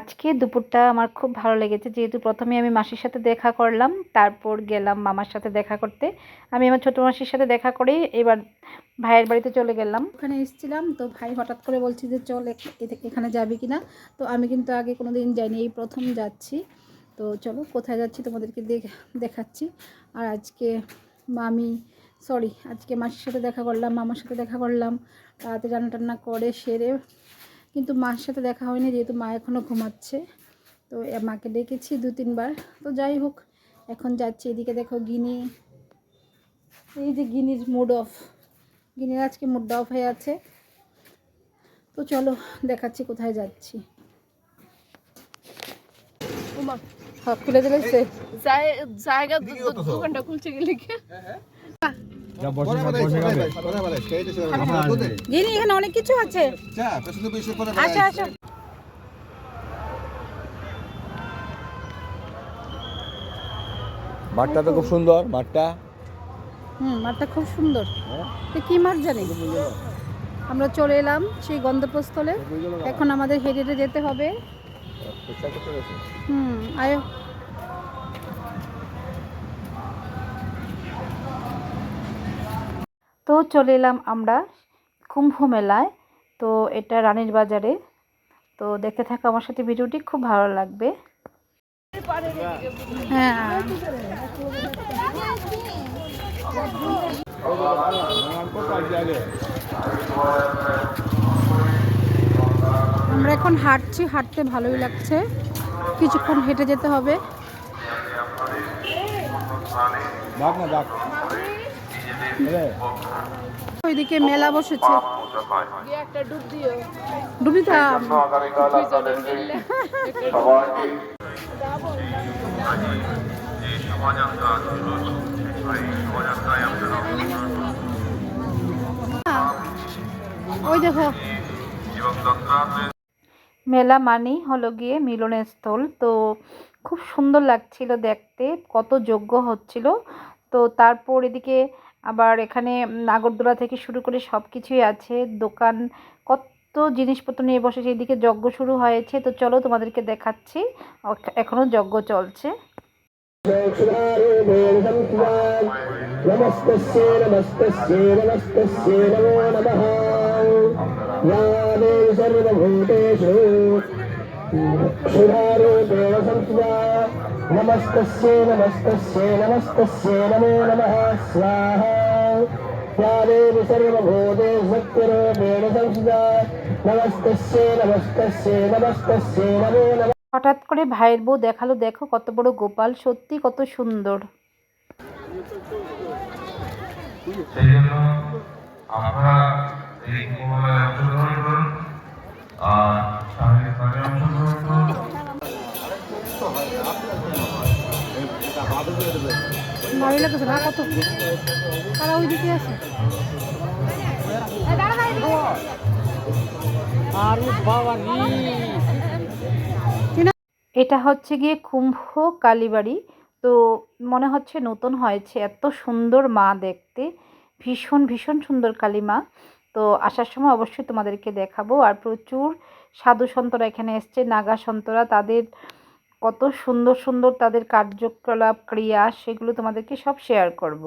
আজকে দুপুরটা আমার খুব ভালো লেগেছে। যেহেতু প্রথমে আমি মাসির সাথে দেখা করলাম, তারপর গেলাম মামার সাথে দেখা করতে। আমি আমার ছোটো মাসির সাথে দেখা করেই এবার ভাইয়ের বাড়িতে চলে গেলাম। ওখানে এসেছিলাম, তো ভাই হঠাৎ করে বলছি যে, চল এখানে যাবি কি না তো আমি কিন্তু আগে কোনো দিন যাইনি, এই প্রথম যাচ্ছি। তো চলো, কোথায় যাচ্ছি তোমাদেরকে দেখ- দেখাচ্ছি। আর আজকে মামি সরি আজকে মাসির সাথে দেখা করলাম, মামার সাথে দেখা করলাম। রাতে রান্না টান্না করে সেরে কিন্তু মার সাথে দেখা হয়নি যেহেতু মা এখনও ঘুমাচ্ছে। তো মাকে ডেকেছি দু তিনবার। তো যাই হোক এখন যাচ্ছি এদিকে দেখো গিনি। এই যে গিনির মুড অফ গিনির আজকে মুড অফ হয়ে আছে। তো চলো দেখাচ্ছি কোথায় যাচ্ছি। হ্যাঁ খুলে দিলে সে। জায়গা দোকানটা খুলছে গেলে কি আমরা এখানে অনেক কিছু আছে। আচ্ছা আচ্ছা মাঠটা তো খুব সুন্দর মাঠটা। হুম মাঠটা খুব সুন্দর। তো কি মাঠ জানি? আমরা চলে এলাম সেই গন্তব্যস্থলে। এখন আমাদের হেঁটে হেঁটে যেতে হবে। হুম আয় তো চলে এলাম আমরা কুম্ভ মেলায় তো এটা রানীর বাজারে। তো দেখতে থাকো আমার সাথে ভিডিওটি খুব ভালো লাগবে। হ্যাঁ। আমরা এখন হাঁটছি হাঁটতে ভালোই লাগছে। কিছুক্ষণ হেঁটে যেতে হবে। ওইদিকে মেলা বসেছে। ডুব দিও ওই দেখো। মেলা মানেই হলো গিয়ে মিলনের স্থল তো খুব সুন্দর লাগছিল দেখতে কত যোগ্য হচ্ছিল। তো তারপর এদিকে আবার এখানে নাগরদোলা থেকে শুরু করে সব কিছুই আছে। দোকান, কত জিনিসপত্র নিয়ে বসে সেই দিকে যজ্ঞ শুরু হয়েছে। তো চলো তোমাদেরকে দেখাচ্ছি। এখনও যজ্ঞ চলছে। সুধারে নমস্তস্যে नमस्तस्ये नमस्तस्ये नमस्तस्ये नमो नमः स्वाहा या देवी सर्वभूते सत्यरूपेण संस्थिता नमस्तस्ये नमस्तस्ये नमस्तस्ये नमो नमः হঠাৎ করে ভাইয়ের বউ দেখালো দেখো কত বড় গোপাল সত্যি কত সুন্দর সেই জন্য আমরা এই কুম্ভমেলায় অংশগ্রহণ করুন আর স্বামীর অংশগ্রহণ করুন এটা হচ্ছে গিয়ে কুম্ভ কালীবাড়ি। তো মনে হচ্ছে নতুন হয়েছে, এত সুন্দর মা দেখতে। ভীষণ ভীষণ সুন্দর কালী মা। তো আসার সময় অবশ্যই তোমাদেরকে দেখাবো। আর প্রচুর সাধু সন্তরা এখানে এসছে, নাগা সন্তরা, তাদের কত সুন্দর সুন্দর তাদের কার্যকলাপ ক্রিয়া সেগুলো তোমাদেরকে সব শেয়ার করব।